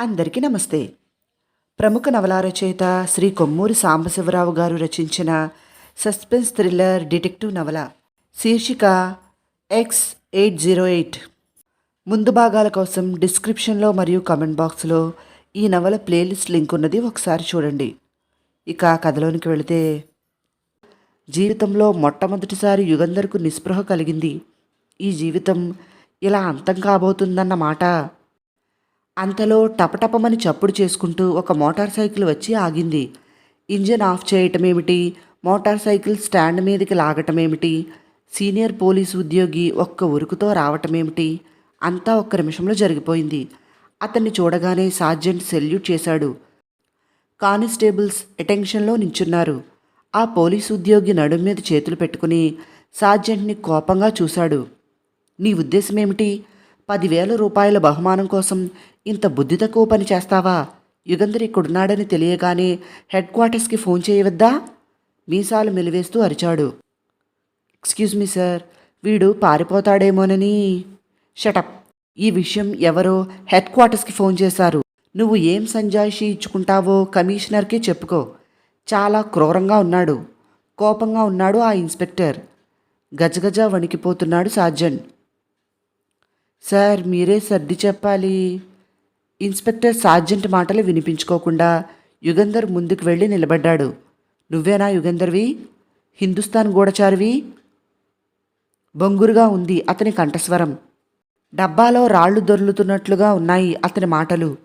అందరికీ నమస్తే. ప్రముఖ నవలా రచయిత శ్రీ కొమ్మూరి సాంబశివరావు గారు రచించిన సస్పెన్స్ థ్రిల్లర్ డిటెక్టివ్ నవల శీర్షిక ఎక్స్ ఎయిట్ జీరో ఎయిట్. ముందు భాగాల కోసం డిస్క్రిప్షన్లో మరియు కామెంట్ బాక్స్లో ఈ నవల ప్లేలిస్ట్ లింక్ ఉన్నది ఒకసారి చూడండి. ఇక కథలోనికి వెళితే జీవితంలో మొట్టమొదటిసారి యుగంధర్కు నిస్పృహ కలిగింది. ఈ జీవితం ఇలా అంతం కాబోతుందన్న మాట అంతలో టపటపమని చప్పుడు చేసుకుంటూ ఒక మోటార్ సైకిల్ వచ్చి ఆగింది. ఇంజన్ ఆఫ్ చేయటమేమిటి? మోటార్ సైకిల్ స్టాండ్ మీదకి లాగటమేమిటి? సీనియర్ పోలీసు ఉద్యోగి ఒక్క ఉరుకుతో రావటమేమిటి? అంతా ఒక్క నిమిషంలో జరిగిపోయింది. అతన్ని చూడగానే సార్జెంట్ సెల్యూట్ చేశాడు. కానిస్టేబుల్స్ అటెన్షన్లో నించున్నారు. ఆ పోలీసు ఉద్యోగి నడుం మీద చేతులు పెట్టుకుని సార్జెంట్ని కోపంగా చూశాడు. నీ ఉద్దేశమేమిటి? పదివేల రూపాయల బహుమానం కోసం ఇంత బుద్ధి తక్కువ పని చేస్తావా? యుగంధర్ ఇక్కడున్నాడని తెలియగానే హెడ్ క్వార్టర్స్కి ఫోన్ చేయవద్దా? మీసాలు మెలివేస్తూ అరిచాడు. ఎక్స్క్యూజ్ మీ సార్ వీడు పారిపోతాడేమోనని. షటప్. ఈ విషయం ఎవరో హెడ్ క్వార్టర్స్కి ఫోన్ చేశారు. నువ్వు ఏం సంజాయిషి ఇచ్చుకుంటావో కమిషనర్కి చెప్పుకో. చాలా క్రూరంగా ఉన్నాడు. కోపంగా ఉన్నాడు ఆ ఇన్స్పెక్టర్. గజగజ వణికిపోతున్నాడు సార్జెంట్. సార్ మీరే సర్ది చెప్పాలి. ఇన్స్పెక్టర్ సార్జెంట్ మాటలు వినిపించుకోకుండా యుగంధర్ ముందుకు వెళ్ళి నిలబడ్డాడు. నువ్వేనా యుగంధర్వి? హిందుస్థాన్ గూఢచారివి? బొంగురుగా ఉంది అతని కంఠస్వరం. డబ్బాలో రాళ్ళు దొర్లుతున్నట్లుగా ఉన్నాయి అతని మాటలు.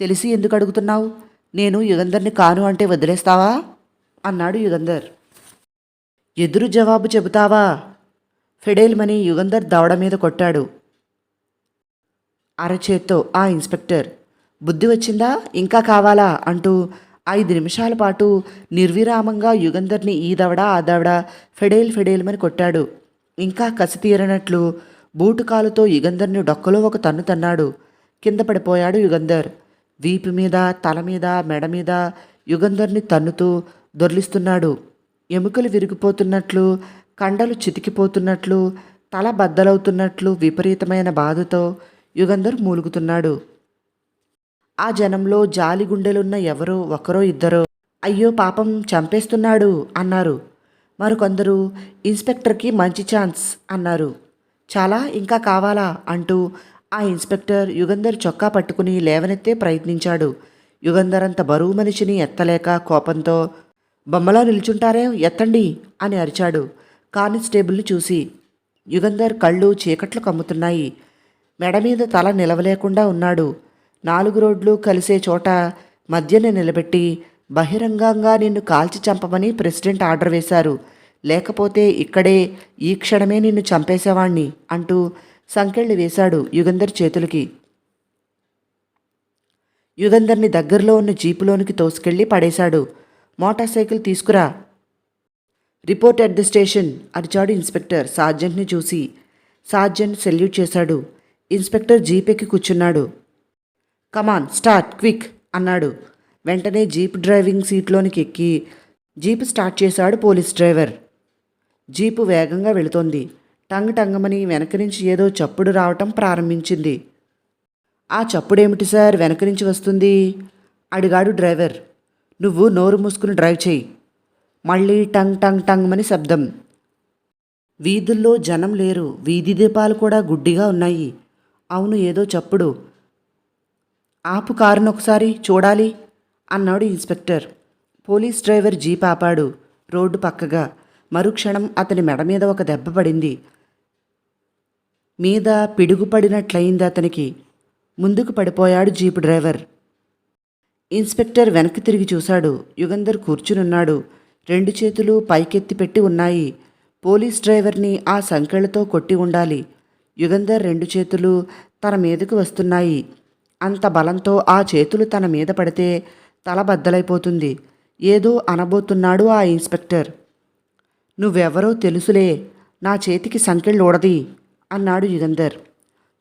తెలిసి ఎందుకు అడుగుతున్నావు? నేను యుగంధర్ని కాను అంటే వదిలేస్తావా? అన్నాడు యుగంధర్. ఎదురు జవాబు చెబుతావా? ఫెడేల్మని యుగంధర్ దవడ మీద కొట్టాడు. అరచేత్తో ఆ ఇన్స్పెక్టర్ బుద్ధి వచ్చిందా? ఇంకా కావాలా? అంటూ ఐదు నిమిషాల పాటు నిర్విరామంగా యుగంధర్ని ఈ దవడ ఆ దవడ ఫెడేల్ ఫెడేల్మని కొట్టాడు. ఇంకా కసి తీరనట్లు బూటుకాలుతో యుగంధర్ని డొక్కలో ఒక తన్ను తన్నాడు. కింద పడిపోయాడు యుగంధర్. వీపు మీద తల మీద మెడ మీద యుగంధర్ని తన్నుతూ దొర్లిస్తున్నాడు. ఎముకలు విరిగిపోతున్నట్లు కండలు చితికిపోతున్నట్లు తల బద్దలవుతున్నట్లు విపరీతమైన బాధతో యుగంధర్ మూలుగుతున్నాడు. ఆ జనంలో జాలి గుండెలున్న ఎవరో ఒకరో ఇద్దరో అయ్యో పాపం చంపేస్తున్నాడు అన్నారు. మరికొందరు ఇన్స్పెక్టర్కి మంచి ఛాన్స్ అన్నారు. చాలా ఇంకా కావాలా అంటూ ఆ ఇన్స్పెక్టర్ యుగంధర్ చొక్కా పట్టుకుని లేవనెత్తే ప్రయత్నించాడు. యుగంధర్ అంత బరువు మనిషిని ఎత్తలేక కోపంతో బొమ్మలా నిల్చుంటారే ఎత్తండి అని అరిచాడు కానిస్టేబుల్ని చూసి. యుగంధర్ కళ్ళు చీకట్లు కమ్ముతున్నాయి. మెడ మీద తల నిలవలేకుండా ఉన్నాడు. నాలుగు రోడ్లు కలిసే చోట మధ్యన నిలబెట్టి బహిరంగంగా నిన్ను కాల్చి చంపమని ప్రెసిడెంట్ ఆర్డర్ వేశారు. లేకపోతే ఇక్కడే ఈ క్షణమే నిన్ను చంపేసేవాణ్ణి అంటూ సంకెళ్ళు వేశాడు యుగంధర్ చేతులకి. యుగంధర్ని దగ్గరలో ఉన్న జీపులోనికి తోసుకెళ్ళి పడేశాడు. మోటార్ సైకిల్ తీసుకురా. రిపోర్ట్ అట్ ది స్టేషన్ అరిచాడు ఇన్స్పెక్టర్ సార్జెంట్ని చూసి. సార్జెంట్ సెల్యూట్ చేశాడు. ఇన్స్పెక్టర్ జీప్ ఎక్కి కూర్చున్నాడు కమాన్ స్టార్ట్ క్విక్ అన్నాడు. వెంటనే జీప్ డ్రైవింగ్ సీట్లోనికి ఎక్కి జీప్ స్టార్ట్ చేశాడు పోలీస్ డ్రైవర్. జీపు వేగంగా వెళుతోంది. టంగ్ టంగమని వెనక నుంచి ఏదో చప్పుడు రావటం ప్రారంభించింది. ఆ చప్పుడేమిటి సార్? వెనక నుంచి వస్తుంది అడిగాడు డ్రైవర్. నువ్వు నోరు మూసుకుని డ్రైవ్ చేయి మళ్ళీ టంగ్ టంగ్ టంగ్మని శబ్దం. వీధుల్లో జనం లేరు. వీధి దీపాలు కూడా గుడ్డిగా ఉన్నాయి. అవును ఏదో చప్పుడు. ఆపు కారును ఒకసారి చూడాలి అన్నాడు ఇన్స్పెక్టర్. పోలీస్ డ్రైవర్ జీప్ ఆపాడు. రోడ్డు పక్కగా. మరుక్షణం అతని మెడ మీద ఒక దెబ్బ పడింది. మీద పిడుగుపడినట్లయింది అతనికి. ముందుకు పడిపోయాడు జీపు డ్రైవర్. ఇన్స్పెక్టర్ వెనక్కి తిరిగి చూశాడు. యుగంధర్ కూర్చునున్నాడు. రెండు చేతులు పైకెత్తి పెట్టి ఉన్నాయి. పోలీస్ డ్రైవర్ని ఆ సంకెళ్ళతో కొట్టి ఉండాలి. యుగంధర్ రెండు చేతులు తన మీదకు వస్తున్నాయి. అంత బలంతో ఆ చేతులు తన మీద పడితే తల బద్దలైపోతుంది. ఏదో అనబోతున్నాడు ఆ ఇన్స్పెక్టర్. నువ్వెవరో తెలుసులే నా చేతికి సంకెళ్ళు ఊడది అన్నాడు యుగంధర్.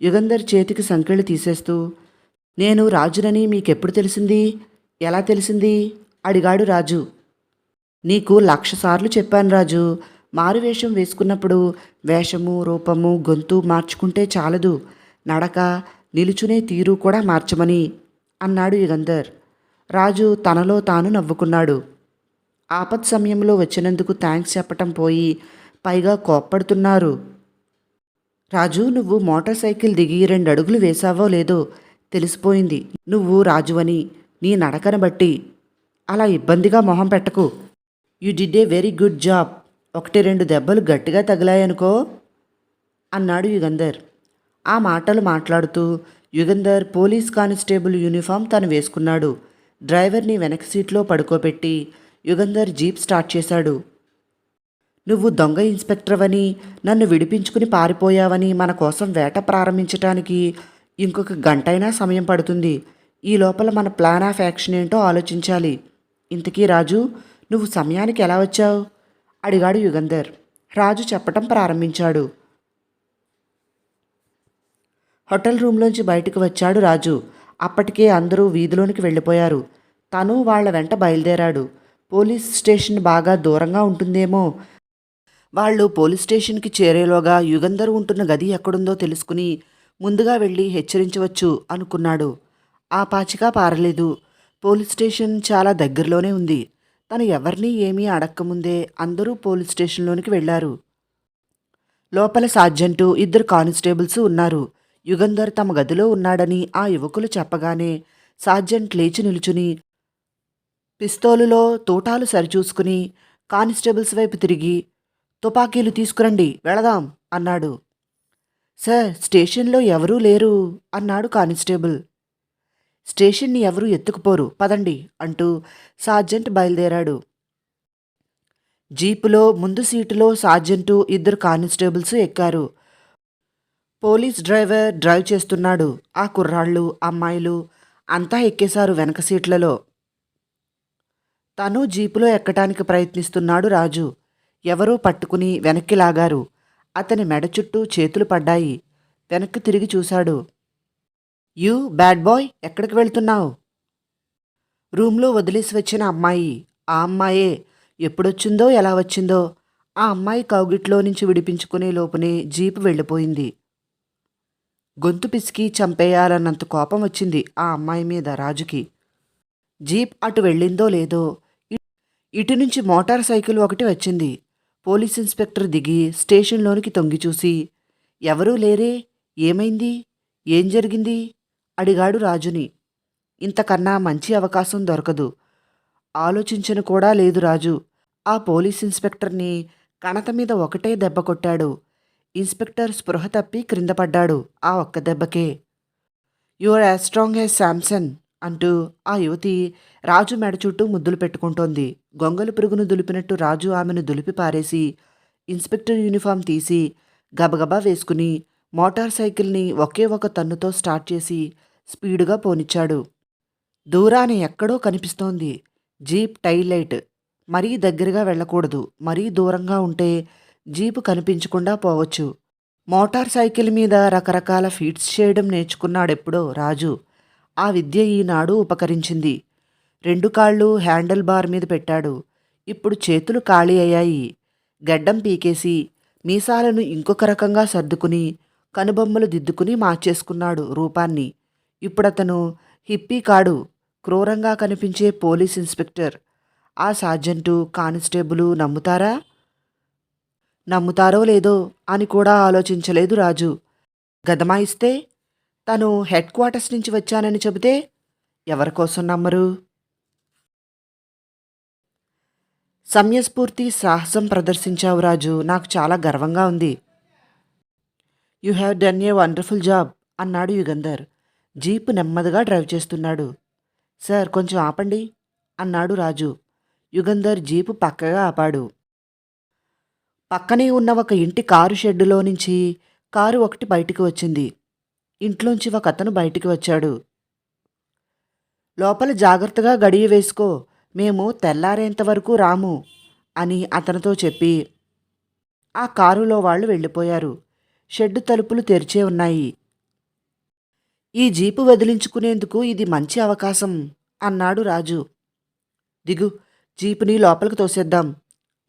యుగంధర్ చేతికి సంకెళ్ళు తీసేస్తూ నేను రాజునని మీకెప్పుడు తెలిసింది? ఎలా తెలిసింది? అడిగాడు రాజు. నీకు లక్ష సార్లు చెప్పాను రాజు మారువేషం వేసుకున్నప్పుడు వేషము రూపము గొంతు మార్చుకుంటే చాలదు. నడక నిలుచునే తీరు కూడా మార్చమని అన్నాడు యుగంధర్. రాజు తనలో తాను నవ్వుకున్నాడు. ఆపత్ సమయంలో వచ్చినందుకు థ్యాంక్స్ చెప్పటం పోయి పైగా కోప్పడుతున్నారు. రాజు నువ్వు మోటార్ సైకిల్ దిగి రెండు అడుగులు వేశావో లేదో తెలిసిపోయింది. నువ్వు రాజువని నీ నడకను బట్టి. అలా ఇబ్బందిగా మొహం పెట్టకు. You did a very good job. ఒకటి రెండు దెబ్బలు గట్టిగా తగిలాయనుకో అన్నాడు యుగంధర్. ఆ మాటలు మాట్లాడుతూ యుగంధర్ పోలీస్ కానిస్టేబుల్ యూనిఫామ్ తను వేసుకున్నాడు. డ్రైవర్ని వెనక సీట్లో పడుకోబెట్టి యుగంధర్ జీప్ స్టార్ట్ చేశాడు. నువ్వు దొంగ ఇన్స్పెక్టర్వని నన్ను విడిపించుకుని పారిపోయావని మన కోసం వేట ప్రారంభించటానికి ఇంకొక గంటైనా సమయం పడుతుంది. ఈ లోపల మన ప్లాన్ ఆఫ్ యాక్షన్ ఏంటో ఆలోచించాలి. ఇంతకీ రాజు నువ్వు సమయానికి ఎలా వచ్చావు? అడిగాడు యుగంధర్. రాజు చెప్పటం ప్రారంభించాడు. హోటల్ రూమ్లోంచి బయటకు వచ్చాడు రాజు. అప్పటికే అందరూ వీధిలోనికి వెళ్ళిపోయారు. తను వాళ్ళ వెంట బయలుదేరాడు. పోలీస్ స్టేషన్ బాగా దూరంగా ఉంటుందేమో? వాళ్ళు పోలీస్ స్టేషన్కి చేరేలోగా యుగంధర్ ఉంటున్న గది ఎక్కడుందో తెలుసుకుని ముందుగా వెళ్ళి హెచ్చరించవచ్చు అనుకున్నాడు. ఆ పాచిక పారలేదు. పోలీస్ స్టేషన్ చాలా దగ్గరలోనే ఉంది. తను ఎవరినీ ఏమీ అడక్కముందే అందరూ పోలీస్ స్టేషన్లోనికి వెళ్ళారు. లోపల సార్జెంటు ఇద్దరు కానిస్టేబుల్స్ ఉన్నారు. యుగంధర్ తమ గదిలో ఉన్నాడని ఆ యువకులు చెప్పగానే సార్జెంట్ లేచి నిలుచుని పిస్తోలులో తోటాలు సరిచూసుకుని కానిస్టేబుల్స్ వైపు తిరిగి తుపాకీలు తీసుకురండి వెళదాం అన్నాడు. సార్ స్టేషన్లో ఎవరూ లేరు అన్నాడు కానిస్టేబుల్. స్టేషన్ని ఎవరూ ఎత్తుకుపోరు. పదండి అంటూ సార్జెంట్ బయలుదేరాడు. జీపులో ముందు సీటులో సార్జెంటు ఇద్దరు కానిస్టేబుల్స్ ఎక్కారు. పోలీస్ డ్రైవర్ డ్రైవ్ చేస్తున్నాడు. ఆ కుర్రాళ్ళు అమ్మాయిలు అంతా ఎక్కేశారు వెనక సీట్లలో. తను జీపులో ఎక్కటానికి ప్రయత్నిస్తున్నాడు రాజు. ఎవరో పట్టుకుని వెనక్కి లాగారు. అతని మెడ చుట్టూ చేతులు పడ్డాయి. వెనక్కి తిరిగి చూశాడు. యూ బ్యాడ్ బాయ్ ఎక్కడికి వెళ్తున్నావు? రూమ్లో వదిలేసి వచ్చిన అమ్మాయి ఆ అమ్మాయే ఎప్పుడొచ్చిందో ఎలా వచ్చిందో ఆ అమ్మాయి కౌగిట్లో నుంచి విడిపించుకునే లోపునే జీపు వెళ్ళిపోయింది. గొంతు పిసికి చంపేయాలన్నంత కోపం వచ్చింది ఆ అమ్మాయి మీద రాజుకి. జీప్ అటు వెళ్ళిందో లేదో ఇటు నుంచి మోటార్ సైకిల్ ఒకటి వచ్చింది. పోలీస్ ఇన్స్పెక్టర్ దిగి స్టేషన్లోనికి తొంగి చూసి ఎవరూ లేరే? ఏమైంది? ఏం జరిగింది? అడిగాడు రాజుని. ఇంతకన్నా మంచి అవకాశం దొరకదు. ఆలోచించను కూడా లేదు రాజు. ఆ పోలీస్ ఇన్స్పెక్టర్ని కణత మీద ఒకటే దెబ్బ కొట్టాడు. ఇన్స్పెక్టర్ స్పృహ తప్పి క్రింద పడ్డాడు ఆ ఒక్క దెబ్బకే. Your as strong as Samson అంటూ ఆ యువతి రాజు మెడ చుట్టూ ముద్దులు పెట్టుకుంటోంది. గొంగలు పురుగును దులిపినట్టు రాజు ఆమెను దులిపి పారేసి ఇన్స్పెక్టర్ యూనిఫామ్ తీసి గబగబా వేసుకుని మోటార్ సైకిల్ని ఒకే ఒక తన్నుతో స్టార్ట్ చేసి స్పీడుగా పోనిచ్చాడు. దూరాన ఎక్కడో కనిపిస్తోంది. జీప్ టైల్ లైట్ మరీ దగ్గరగా వెళ్ళకూడదు. మరీ దూరంగా ఉంటే జీపు కనిపించకుండా పోవచ్చు. మోటార్ సైకిల్ మీద రకరకాల ఫీట్స్ చేయడం నేర్చుకున్నాడెప్పుడో రాజు. ఆ విద్య ఈనాడు ఉపకరించింది. రెండు కాళ్ళు హ్యాండిల్ బార్ మీద పెట్టాడు. ఇప్పుడు చేతులు ఖాళీ అయ్యాయి. గడ్డం పీకేసి మీసాలను ఇంకొక రకంగా సర్దుకుని కనుబొమ్మలు దిద్దుకుని మార్చేసుకున్నాడు రూపాన్ని. ఇప్పుడతను హిప్పీ కాడు క్రూరంగా కనిపించే పోలీస్ ఇన్స్పెక్టర్. ఆ సార్జెంటు కానిస్టేబులు నమ్ముతారా? నమ్ముతారో లేదో అని కూడా ఆలోచించలేదు రాజు. గదమాయిస్తే తను హెడ్ క్వార్టర్స్ నుంచి వచ్చానని చెబితే ఎవరికోసం నమ్మరు? సమయస్ఫూర్తి సాహసం ప్రదర్శించావు రాజు. నాకు చాలా గర్వంగా ఉంది. You have done a wonderful job అన్నాడు యుగంధర్. జీపు నెమ్మదిగా డ్రైవ్ చేస్తున్నాడు. సార్ కొంచెం ఆపండి అన్నాడు రాజు. యుగంధర్ జీపు పక్కగా ఆపాడు. పక్కనే ఉన్న ఒక ఇంటి కారు షెడ్డులో నుంచి కారు ఒకటి బయటికి వచ్చింది. ఇంట్లోంచి ఒక అతను బయటికి వచ్చాడు. లోపల జాగ్రత్తగా గడియ వేసుకో మేము తెల్లారేంత వరకు రాము అని అతనితో చెప్పి ఆ కారులో వాళ్ళు వెళ్ళిపోయారు. షెడ్డు తలుపులు తెరిచే ఉన్నాయి. ఈ జీపు వదిలించుకునేందుకు ఇది మంచి అవకాశం అన్నాడు రాజు. దిగు జీపుని లోపలికి తోసేద్దాం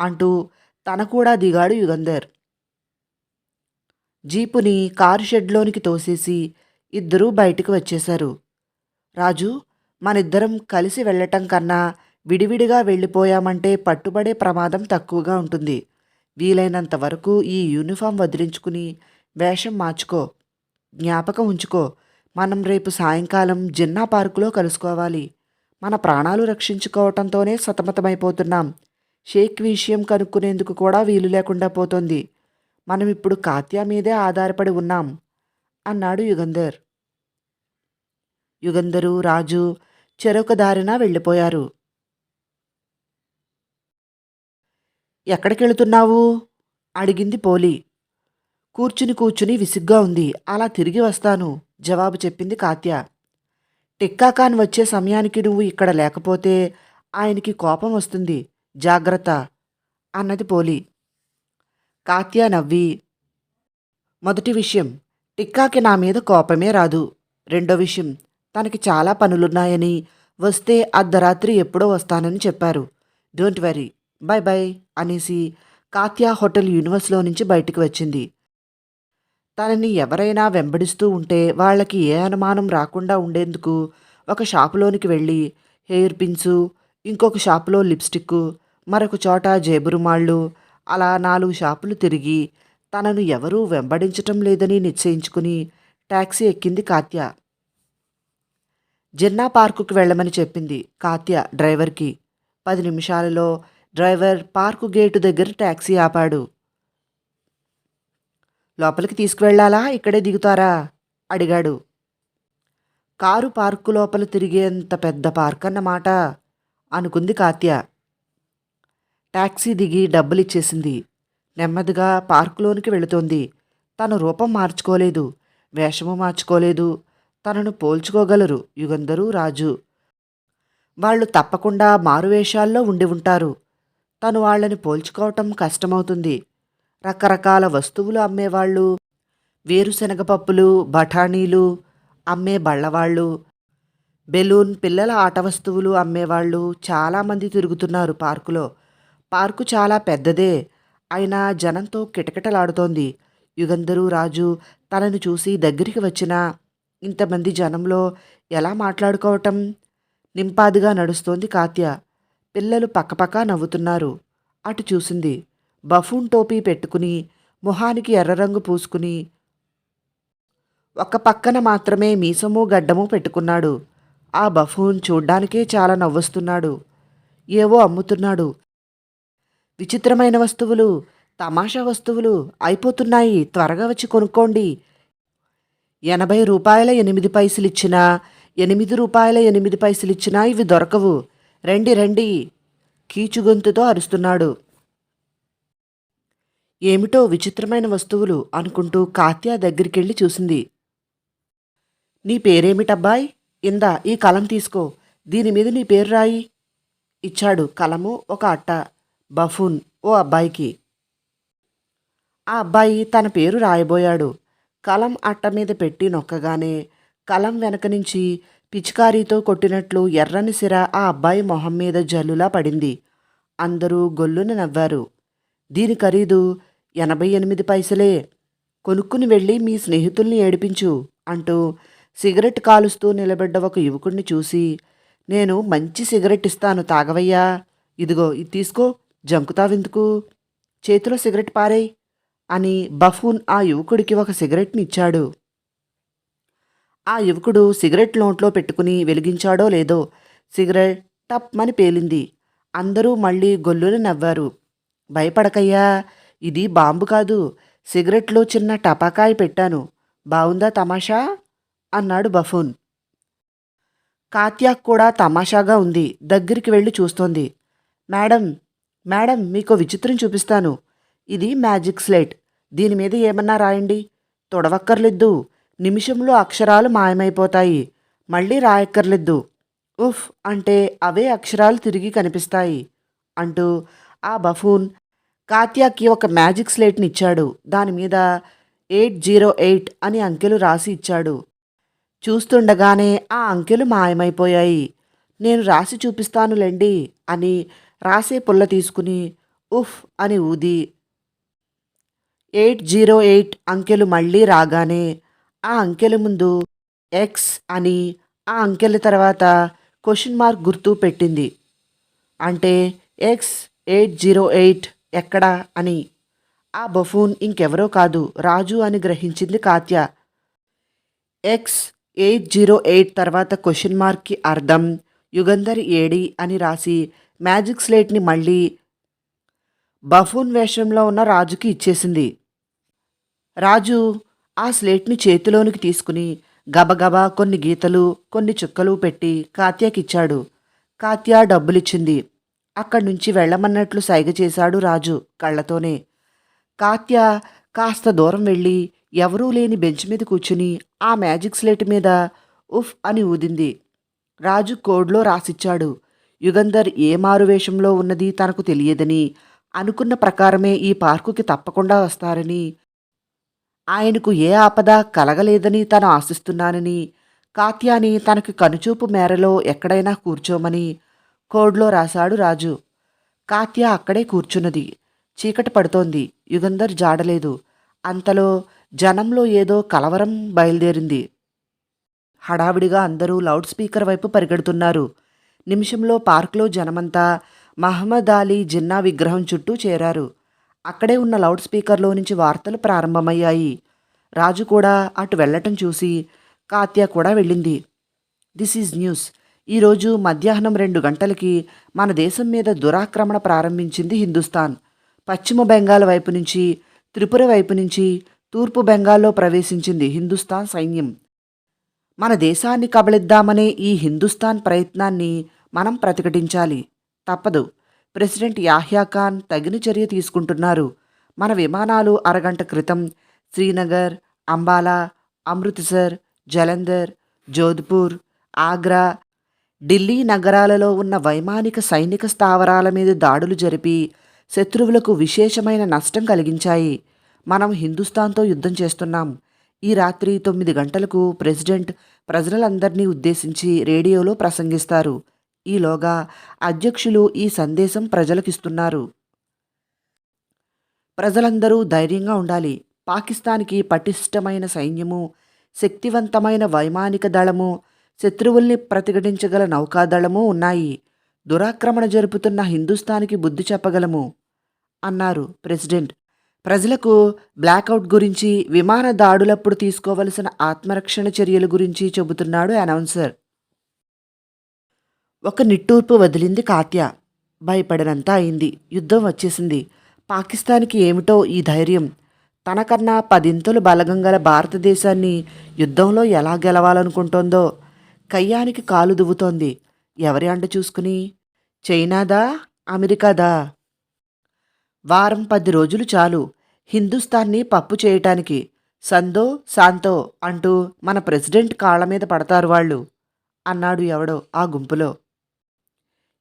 అంటూ తన కూడా దిగాడు యుగంధర్. జీపుని కారు షెడ్లోనికి తోసేసి ఇద్దరూ బయటికి వచ్చేశారు. రాజు మనిద్దరం కలిసి వెళ్ళటం కన్నా విడివిడిగా వెళ్ళిపోయామంటే పట్టుబడే ప్రమాదం తక్కువగా ఉంటుంది. వీలైనంత వరకు ఈ యూనిఫామ్ వదిలించుకుని వేషం మార్చుకో జ్ఞాపకం ఉంచుకో. మనం రేపు సాయంకాలం జిన్నా పార్కులో కలుసుకోవాలి. మన ప్రాణాలు రక్షించుకోవటంతోనే సతమతమైపోతున్నాం. షేక్ విషయం కనుక్కునేందుకు కూడా వీలు లేకుండా పోతోంది. మనం ఇప్పుడు కాత్యా మీదే ఆధారపడి ఉన్నాం అన్నాడు యుగంధర్. యుగంధరు రాజు చెరొక దారిన వెళ్ళిపోయారు. ఎక్కడికెళ్తున్నావు? అడిగింది పోలి. కూర్చుని కూర్చుని విసిగ్గా ఉంది. అలా తిరిగి వస్తాను జవాబు చెప్పింది కాత్య. టిక్కాఖాన్ వచ్చే సమయానికి నువ్వు ఇక్కడ లేకపోతే ఆయనకి కోపం వస్తుంది. జాగ్రత్త అన్నది పోలి. కాత్య నవ్వి. మొదటి విషయం టిక్కాకి నా మీద కోపమే రాదు. రెండో విషయం తనకి చాలా పనులున్నాయని వస్తే అర్ధరాత్రి ఎప్పుడో వస్తానని చెప్పారు. Don't worry. బై బై అనేసి కాత్యా హోటల్ యూనివర్స్లో నుంచి బయటికి వచ్చింది. తనని ఎవరైనా వెంబడిస్తూ ఉంటే వాళ్ళకి ఏ అనుమానం రాకుండా ఉండేందుకు ఒక షాపులోనికి వెళ్ళి హెయిర్ పిన్సు ఇంకొక షాపులో లిప్స్టిక్ మరొక చోట జేబురుమాళ్ళు అలా నాలుగు షాపులు తిరిగి తనను ఎవరూ వెంబడించటం లేదని నిశ్చయించుకుని ట్యాక్సీ ఎక్కింది కాత్య. జిన్నా పార్కుకు వెళ్ళమని చెప్పింది కాత్య డ్రైవర్కి. పది నిమిషాలలో డ్రైవర్ పార్కు గేటు దగ్గర ట్యాక్సీ ఆపాడు. లోపలికి తీసుకువెళ్ళాలా? ఇక్కడే దిగుతారా? అడిగాడు. కారు పార్కు లోపల తిరిగేంత పెద్ద పార్క్ అన్నమాట అనుకుంది కాత్య. ట్యాక్సీ దిగి డబ్బులిచ్చేసింది. నెమ్మదిగా పార్కులోనికి వెళుతోంది. తన రూపం మార్చుకోలేదు వేషము మార్చుకోలేదు. తనను పోల్చుకోగలరు యుగంధరు రాజు. వాళ్ళు తప్పకుండా మారువేషాల్లో ఉండి ఉంటారు. తను వాళ్ళని పోల్చుకోవటం కష్టమవుతుంది. రకరకాల వస్తువులు అమ్మేవాళ్ళు. వేరుశనగ పప్పులు బఠానీలు అమ్మే బళ్ళవాళ్ళు. బెలూన్ పిల్లల ఆట వస్తువులు అమ్మేవాళ్ళు చాలామంది తిరుగుతున్నారు పార్కులో. పార్కు చాలా పెద్దదే. అయినా జనంతో కిటకిటలాడుతోంది. యుగంధరు రాజు తనను చూసి దగ్గరికి వచ్చిన ఇంతమంది జనంలో ఎలా మాట్లాడుకోవటం? నింపాదిగా నడుస్తోంది కాత్య. పిల్లలు పక్కపక్క నవ్వుతున్నారు. అటు చూసింది. బఫూన్ టోపీ పెట్టుకుని మొహానికి ఎర్ర రంగు పూసుకుని ఒక పక్కన మాత్రమే మీసము గడ్డము పెట్టుకున్నాడు. ఆ బఫూన్ చూడ్డానికే చాలా నవ్వొస్తున్నాడు. ఏవో అమ్ముతున్నాడు. విచిత్రమైన వస్తువులు తమాషా వస్తువులు అయిపోతున్నాయి. త్వరగా వచ్చి కొనుక్కోండి. ఎనభై రూపాయల ఎనిమిది పైసలు ఇచ్చినా ఎనిమిది రూపాయల ఎనిమిది పైసలు ఇచ్చినా ఇవి దొరకవు. రండి రండి. కీచుగొంతుతో అరుస్తున్నాడు. ఏమిటో విచిత్రమైన వస్తువులు అనుకుంటూ కాత్యా దగ్గరికెళ్ళి చూసింది. నీ పేరేమిటబ్బాయ్? ఇందా ఈ కలం తీసుకో. దీని మీద నీ పేరు రాయి. ఇచ్చాడు కలము ఒక అట్ట. బఫూన్ ఓ అబ్బాయికి. ఆ అబ్బాయి తన పేరు రాయబోయాడు. కలం అట్ట మీద పెట్టి నొక్కగానే కలం వెనక నుంచి పిచికారీతో కొట్టినట్లు ఎర్రని సిర ఆ అబ్బాయి మొహం మీద జల్లులా పడింది. అందరూ గొల్లున నవ్వారు. దీని ఖరీదు ఎనభై ఎనిమిది పైసలే. కొనుక్కుని వెళ్ళి మీ స్నేహితుల్ని ఏడిపించు అంటూ సిగరెట్ కాలుస్తూ నిలబడ్డ ఒక యువకుడిని చూసి నేను మంచి సిగరెట్ ఇస్తాను తాగవయ్యా. ఇదిగో ఇది తీసుకో. జంకుతావెందుకు చేతిలో సిగరెట్ పారేయ్ అని బఫూన్ ఆ యువకుడికి ఒక సిగరెట్ని ఇచ్చాడు. ఆ యువకుడు సిగరెట్ నోట్లో పెట్టుకుని వెలిగించాడో లేదో సిగరెట్ టప్మని పేలింది. అందరూ మళ్ళీ గొల్లులు నవ్వారు. భయపడకయ్యా ఇది బాంబు కాదు. సిగరెట్లో చిన్న టపాకాయ పెట్టాను. బావుందా తమాషా? అన్నాడు బఫూన్. కాత్యాక్ కూడా తమాషాగా ఉంది. దగ్గరికి వెళ్ళి చూస్తోంది. మేడం మేడం మీకు విచిత్రం చూపిస్తాను. ఇది మ్యాజిక్ స్లేట్. దీని మీద ఏమన్నా రాయండి. తొడవక్కర్లేదు నిమిషంలో అక్షరాలు మాయమైపోతాయి. మళ్ళీ రాయక్కర్లేదు. ఉఫ్ అంటే అవే అక్షరాలు తిరిగి కనిపిస్తాయి అంటూ ఆ బఫూన్ కాత్యాకి ఒక మ్యాజిక్ స్లేట్ని ఇచ్చాడు. దాని మీద ఎయిట్ జీరో ఎయిట్ అని అంకెలు రాసి ఇచ్చాడు. చూస్తుండగానే ఆ అంకెలు మాయమైపోయాయి. నేను రాసి చూపిస్తానులేండి అని రాసే పుల్ల తీసుకుని ఉఫ్ అని ఊది. ఎయిట్ జీరో ఎయిట్ అంకెలు మళ్ళీ రాగానే ఆ అంకెల ముందు ఎక్స్ అని ఆ అంకెల తర్వాత క్వశ్చన్ మార్క్ గుర్తు పెట్టింది. అంటే ఎక్స్ ఎయిట్ జీరో ఎయిట్ ఎక్కడా అని. ఆ బఫూన్ ఇంకెవరో కాదు రాజు అని గ్రహించింది Katya. X eight zero eight తర్వాత క్వశ్చన్ మార్క్కి అర్థం యుగంధర్ ఏడి అని రాసి మ్యాజిక్ స్లేట్ని మళ్ళీ బఫూన్ వేషంలో ఉన్న రాజుకి ఇచ్చేసింది. రాజు ఆ స్లేట్ని చేతిలోనికి తీసుకుని గబగబా కొన్ని గీతలు కొన్ని చుక్కలు పెట్టి కాత్యాకిచ్చాడు. కాత్యా డబ్బులిచ్చింది. అక్కడి నుంచి వెళ్ళమన్నట్లు సైగ చేశాడు రాజు కళ్ళతోనే. కాత్య కాస్త దూరం వెళ్ళి ఎవరూ లేని బెంచ్ మీద కూర్చుని ఆ మ్యాజిక్ స్లేట్ మీద ఉఫ్ అని ఊదింది. రాజు కోడ్లో రాసిచ్చాడు. యుగంధర్ ఏ మారువేషంలో ఉన్నది తనకు తెలియదని అనుకున్న ప్రకారమే ఈ పార్కుకి తప్పకుండా వస్తారని ఆయనకు ఏ ఆపద కలగలేదని తను ఆశిస్తున్నానని కాత్యాని తనకి కనుచూపు మేరలో ఎక్కడైనా కూర్చోమని కోడ్లో రాశాడు రాజు. కాత్య అక్కడే కూర్చున్నది. చీకటి పడుతోంది. యుగంధర్ జాడలేదు. అంతలో జనంలో ఏదో కలవరం బయలుదేరింది. హడావిడిగా అందరూ లౌడ్ స్పీకర్ వైపు పరిగెడుతున్నారు. నిమిషంలో పార్క్లో జనమంతా మహమ్మద్ అలీ జిన్నా విగ్రహం చుట్టూ చేరారు. అక్కడే ఉన్న లౌడ్ స్పీకర్లో నుంచి వార్తలు ప్రారంభమయ్యాయి. రాజు కూడా అటు వెళ్ళటం చూసి కాత్య కూడా వెళ్ళింది. This is news. ఈరోజు మధ్యాహ్నం రెండు గంటలకి మన దేశం మీద దురాక్రమణ ప్రారంభించింది హిందుస్థాన్. పశ్చిమ బెంగాల్ వైపు నుంచి త్రిపుర వైపు నుంచి తూర్పు బెంగాల్లో ప్రవేశించింది హిందుస్థాన్ సైన్యం. మన దేశాన్ని కబళిద్దామనే ఈ హిందుస్థాన్ ప్రయత్నాన్ని మనం ప్రతిఘటించాలి. తప్పదు. ప్రెసిడెంట్ యాహ్యా ఖాన్ తగిన చర్య తీసుకుంటున్నారు. మన విమానాలు అరగంట క్రితం శ్రీనగర్ అంబాలా అమృత్సర్ జలంధర్ జోధ్పూర్ ఆగ్రా ఢిల్లీ నగరాలలో ఉన్న వైమానిక సైనిక స్థావరాల మీద దాడులు జరిపి శత్రువులకు విశేషమైన నష్టం కలిగించాయి. మనం హిందుస్థాన్తో యుద్ధం చేస్తున్నాం. ఈ రాత్రి తొమ్మిది గంటలకు ప్రెసిడెంట్ ప్రజలందరినీ ఉద్దేశించి రేడియోలో ప్రసంగిస్తారు. ఈలోగా అధ్యక్షులు ఈ సందేశం ప్రజలకిస్తున్నారు. ప్రజలందరూ ధైర్యంగా ఉండాలి. పాకిస్తాన్కి పటిష్టమైన సైన్యము శక్తివంతమైన వైమానిక దళము శత్రువుల్ని ప్రతిఘటించగల నౌకాదళము ఉన్నాయి. దురాక్రమణ జరుపుతున్న హిందుస్థాన్కి బుద్ధి చెప్పగలము అన్నారు ప్రెసిడెంట్. ప్రజలకు బ్లాకౌట్ గురించి విమాన దాడులప్పుడు తీసుకోవలసిన ఆత్మరక్షణ చర్యల గురించి చెబుతున్నాడు అనౌన్సర్. ఒక నిట్టూర్పు వదిలింది కాత్య. భయపడినంత అయింది. యుద్ధం వచ్చేసింది. పాకిస్తాన్కి ఏమిటో ఈ ధైర్యం? తనకన్నా పదింతలు బలగం గల భారతదేశాన్ని యుద్ధంలో ఎలా గెలవాలనుకుంటోందో కయ్యానికి కాలు దువ్వుతోంది. ఎవరి అంట చూసుకుని? చైనాదా? అమెరికాదా? వారం పది రోజులు చాలు. హిందుస్థాన్ని పప్పు చేయటానికి. సందో శాంతో అంటూ మన ప్రెసిడెంట్ కాళ్ళ మీద పడతారు వాళ్ళు. అన్నాడు ఎవడో ఆ గుంపులో.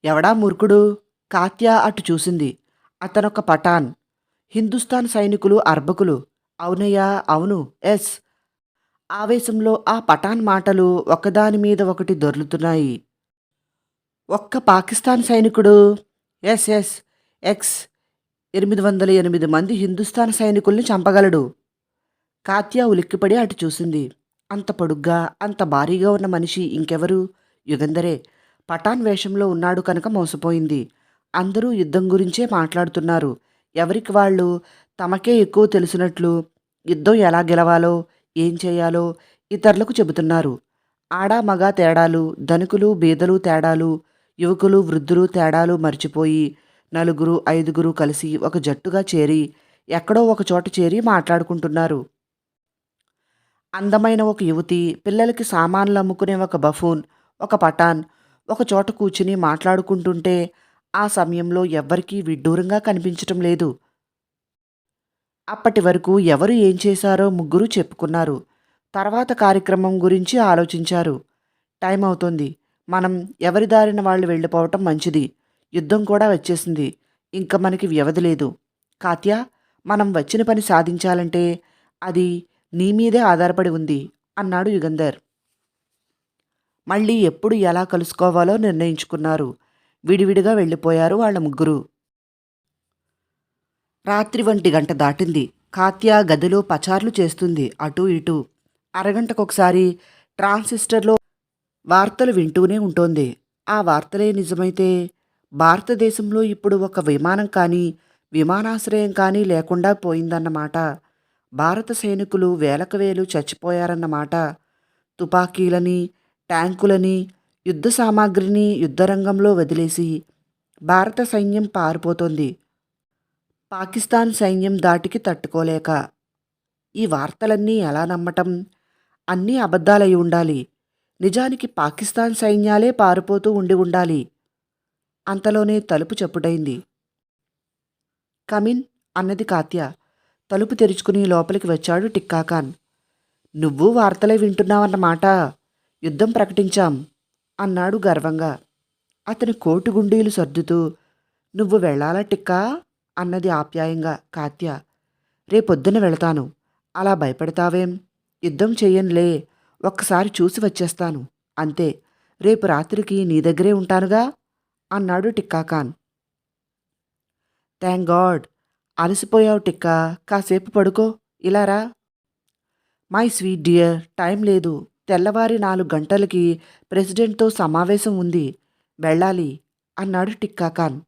ఎవడా మూర్ఖుడు? కాత్య అటు చూసింది. అతనొక పఠాన్. హిందుస్థాన్ సైనికులు అర్బకులు అవునయ్యా అవును ఎస్. ఆవేశంలో ఆ పఠాన్ మాటలు ఒకదాని మీద ఒకటి దొర్లుతున్నాయి. ఒక్క పాకిస్తాన్ సైనికుడు? S S. ఎక్స్. ఎనిమిది వందల ఎనిమిది మంది హిందుస్థాన్ సైనికుల్ని చంపగలడు. కాత్యా ఉలిక్కిపడి అటు చూసింది. అంత పొడుగ్గా అంత భారీగా ఉన్న మనిషి ఇంకెవరు? యుగంధరే. పఠాన్ వేషంలో ఉన్నాడు కనుక మోసపోయింది. అందరూ యుద్ధం గురించే మాట్లాడుతున్నారు. ఎవరికి వాళ్ళు? తమకే ఎక్కువ తెలిసినట్లు యుద్ధం ఎలా గెలవాలో ఏం చేయాలో ఇతరులకు చెబుతున్నారు. ఆడా మగ తేడాలు ధనికులు బీదలు తేడాలు యువకులు వృద్ధులు తేడాలు మర్చిపోయి నలుగురు ఐదుగురు కలిసి ఒక జట్టుగా చేరి ఎక్కడో ఒక చోట చేరి మాట్లాడుకుంటున్నారు. అందమైన ఒక యువతి పిల్లలకి సామాన్లు అమ్ముకునే ఒక బఫూన్ ఒక పఠాన్ ఒక చోట కూర్చుని మాట్లాడుకుంటుంటే ఆ సమయంలో ఎవ్వరికీ విడ్డూరంగా కనిపించటం లేదు. అప్పటి వరకు ఎవరు ఏం చేశారో ముగ్గురు చెప్పుకున్నారు. తర్వాత కార్యక్రమం గురించి ఆలోచించారు. టైం అవుతుంది. మనం ఎవరి దారిన వాళ్ళు వెళ్ళిపోవటం మంచిది. యుద్ధం కూడా వచ్చేసింది. ఇంకా మనకి వ్యవధి లేదు. కాత్య మనం వచ్చిన పని సాధించాలంటే అది నీ మీదే ఆధారపడి ఉంది అన్నాడు యుగంధర్. మళ్ళీ ఎప్పుడు ఎలా కలుసుకోవాలో నిర్ణయించుకున్నారు. విడివిడిగా వెళ్ళిపోయారు వాళ్ళ ముగ్గురు. రాత్రి వంటి గంట దాటింది. కాత్య గదిలో పచార్లు చేస్తుంది. అటూ ఇటూ. అరగంటకొకసారి ట్రాన్సిస్టర్లో వార్తలు వింటూనే ఉంటోంది. ఆ వార్తలే నిజమైతే భారతదేశంలో ఇప్పుడు ఒక విమానం కానీ విమానాశ్రయం కానీ లేకుండా పోయిందన్నమాట. భారత సైనికులు వేలకు వేలు చచ్చిపోయారన్నమాట. తుపాకీలని ట్యాంకులని యుద్ధ సామాగ్రిని యుద్ధరంగంలో వదిలేసి భారత సైన్యం పారిపోతోంది. పాకిస్తాన్ సైన్యం దాటికి తట్టుకోలేక. ఈ వార్తలన్నీ ఎలా నమ్మటం? అన్నీ అబద్ధాలై ఉండాలి. నిజానికి పాకిస్తాన్ సైన్యాలే పారిపోతూ ఉండి ఉండాలి. అంతలోనే తలుపు చప్పుడైంది కమిన్ అన్నది కాత్య తలుపు తెరుచుకుని లోపలికి వచ్చాడు టిక్కాఖాన్ నువ్వు వార్తలే వింటున్నావన్నమాట. యుద్ధం ప్రకటించాం అన్నాడు గర్వంగా. అతని కోటు గుండీలు సర్దుతూ నువ్వు వెళ్ళాలా టిక్కా? అన్నది ఆప్యాయంగా. కాత్య రేపొద్దున వెళతాను. అలా భయపడతావేం? యుద్ధం చెయ్యనులే. ఒక్కసారి చూసి వచ్చేస్తాను. అంతే. రేపు రాత్రికి నీ దగ్గరే ఉంటానుగా? అన్నాడు టిక్కాఖాన్ థ్యాంక్ గాడ్. అలసిపోయావు టిక్కా. కాసేపు పడుకో. ఇలారా మై స్వీట్ డియర్ టైం లేదు. తెల్లవారి నాలుగు గంటలకి ప్రెసిడెంట్తో సమావేశం ఉంది. వెళ్ళాలి అన్నాడు టిక్కాఖాన్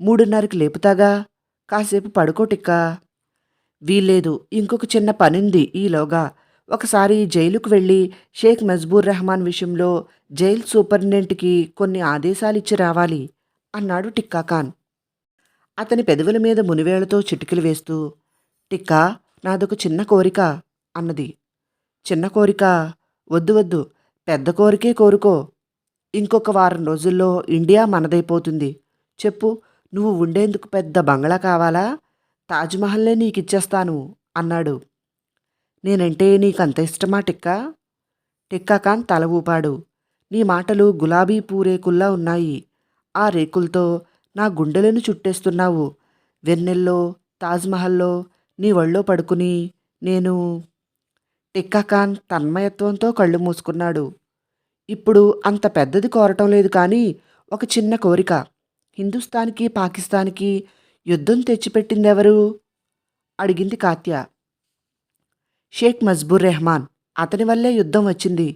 మూడున్నరకి లేపుతాగా? కాసేపు పడుకో టిక్కా. వీల్లేదు ఇంకొక చిన్న పనింది ఈలోగా. ఒకసారి జైలుకు వెళ్ళి షేక్ మజ్బూర్ రెహమాన్ విషయంలో జైల్ సూపరింటెండెంట్కి కొన్ని ఆదేశాలు ఇచ్చి రావాలి అన్నాడు టిక్కాఖాన్ అతని పెదవుల మీద మునివేళ్ళతో చిటికలు వేస్తూ టిక్కా నాదొక చిన్న కోరిక అన్నది. చిన్న కోరిక? వద్దు వద్దు. పెద్ద కోరికే కోరుకో. ఇంకొక వారం రోజుల్లో ఇండియా మనదైపోతుంది. చెప్పు నువ్వు ఉండేందుకు పెద్ద బంగళా కావాలా? తాజ్మహల్లే నీకిచ్చేస్తాను అన్నాడు. నేనంటే నీకంత ఇష్టమా టిక్కా? టిక్కాఖాన్ తల ఊపాడు. నీ మాటలు గులాబీ పూరేకుల్లా ఉన్నాయి. ఆ రేకులతో నా గుండెలను చుట్టేస్తున్నావు. వెన్నెల్లో తాజ్మహల్లో నీ ఒళ్ళో పడుకుని నేను టిక్కాఖాన్ తన్మయత్వంతో కళ్ళు మూసుకున్నాడు. ఇప్పుడు అంత పెద్దది కోరటం లేదు కానీ ఒక చిన్న కోరిక. హిందుస్థాన్కి పాకిస్తాన్కి యుద్ధం తెచ్చిపెట్టిందెవరు? అడిగింది కాత్య. షేక్ మజ్బూర్ రెహమాన్ అతని వల్లే యుద్ధం వచ్చింది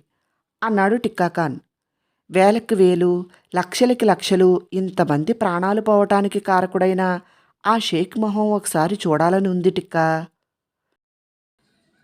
అన్నాడు టిక్కాఖాన్ వేలకు వేలు లక్షలకి లక్షలు ఇంతమంది ప్రాణాలు పోవటానికి కారకుడైన ఆ షేక్ మొహం ఒకసారి చూడాలని ఉంది టిక్కా